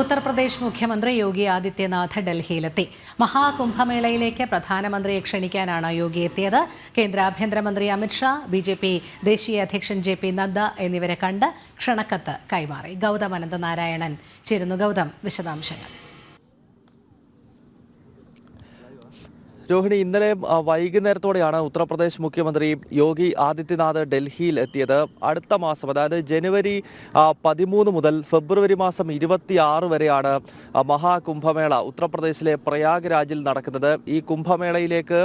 ഉത്തർപ്രദേശ് മുഖ്യമന്ത്രി യോഗി ആദിത്യനാഥ് ഡൽഹിയിലെത്തി. മഹാകുംഭമേളയിലേക്ക് പ്രധാനമന്ത്രിയെ ക്ഷണിക്കാനാണ് യോഗി എത്തിയത്. കേന്ദ്ര ആഭ്യന്തരമന്ത്രി അമിത്ഷാ ബി ജെ പി ദേശീയ അധ്യക്ഷൻ ജെ പി നദ്ദ എന്നിവരെ കണ്ട് ക്ഷണക്കത്ത് കൈമാറി. ഗൗതം അനന്തനാരായണൻ ചേരുന്നു. ഗൗതം വിശദാംശങ്ങൾ. രോഹിണി ഇന്നലെ വൈകുന്നേരത്തോടെയാണ് ഉത്തർപ്രദേശ് മുഖ്യമന്ത്രി യോഗി ആദിത്യനാഥ് ഡൽഹിയിൽ എത്തിയത് അടുത്ത മാസം അതായത് ജനുവരി പതിമൂന്ന് മുതൽ ഫെബ്രുവരി മാസം ഇരുപത്തിയാറ് വരെയാണ് മഹാകുംഭമേള ഉത്തർപ്രദേശിലെ പ്രയാഗ്രാജിൽ നടക്കുന്നത്. ഈ കുംഭമേളയിലേക്ക്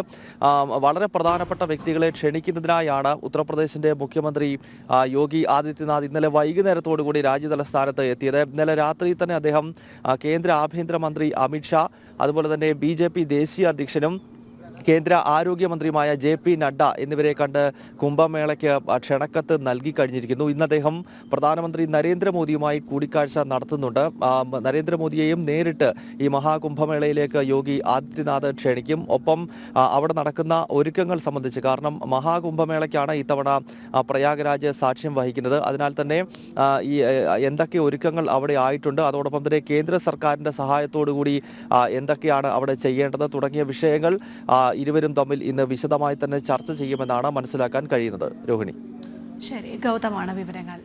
വളരെ പ്രധാനപ്പെട്ട വ്യക്തികളെ ക്ഷണിക്കുന്നതിനായാണ് ഉത്തർപ്രദേശിന്റെ മുഖ്യമന്ത്രി യോഗി ആദിത്യനാഥ് ഇന്നലെ വൈകുന്നേരത്തോടുകൂടി രാജ്യതലസ്ഥാനത്ത് എത്തിയത്. ഇന്നലെ രാത്രി തന്നെ അദ്ദേഹം കേന്ദ്ര ആഭ്യന്തരമന്ത്രി അമിത്ഷാ അതുപോലെ തന്നെ ബി ദേശീയ അധ്യക്ഷനും കേന്ദ്ര ആരോഗ്യമന്ത്രിയുമായ ജെ പി നഡ്ഡ എന്നിവരെ കണ്ട് കുംഭമേളയ്ക്ക് ക്ഷണക്കത്ത് നൽകി കഴിഞ്ഞിരിക്കുന്നു. ഇന്ന് അദ്ദേഹം പ്രധാനമന്ത്രി നരേന്ദ്രമോദിയുമായി കൂടിക്കാഴ്ച നടത്തുന്നുണ്ട്. നരേന്ദ്രമോദിയെയും നേരിട്ട് ഈ മഹാകുംഭമേളയിലേക്ക് യോഗി ആദിത്യനാഥ് ക്ഷണിക്കും. ഒപ്പം അവിടെ നടക്കുന്ന ഒരുക്കങ്ങൾ സംബന്ധിച്ച് കാരണം മഹാകുംഭമേളയ്ക്കാണ് ഇത്തവണ പ്രയാഗ്രാജ് സാക്ഷ്യം വഹിക്കുന്നത്. അതിനാൽ തന്നെ ഈ എന്തൊക്കെ ഒരുക്കങ്ങൾ അവിടെ ആയിട്ടുണ്ട് അതോടൊപ്പം തന്നെ കേന്ദ്ര സർക്കാരിന്റെ സഹായത്തോടുകൂടി എന്തൊക്കെയാണ് അവിടെ ചെയ്യേണ്ടത് തുടങ്ങിയ വിഷയങ്ങൾ ഇരുവരും തമ്മിൽ ഇന്ന് വിശദമായി തന്നെ ചർച്ച ചെയ്യുമെന്നാണ് മനസ്സിലാക്കാൻ കഴിയുന്നത്. രോഹിണി. ശരി ഗൗതമാണ് വിവരങ്ങൾ.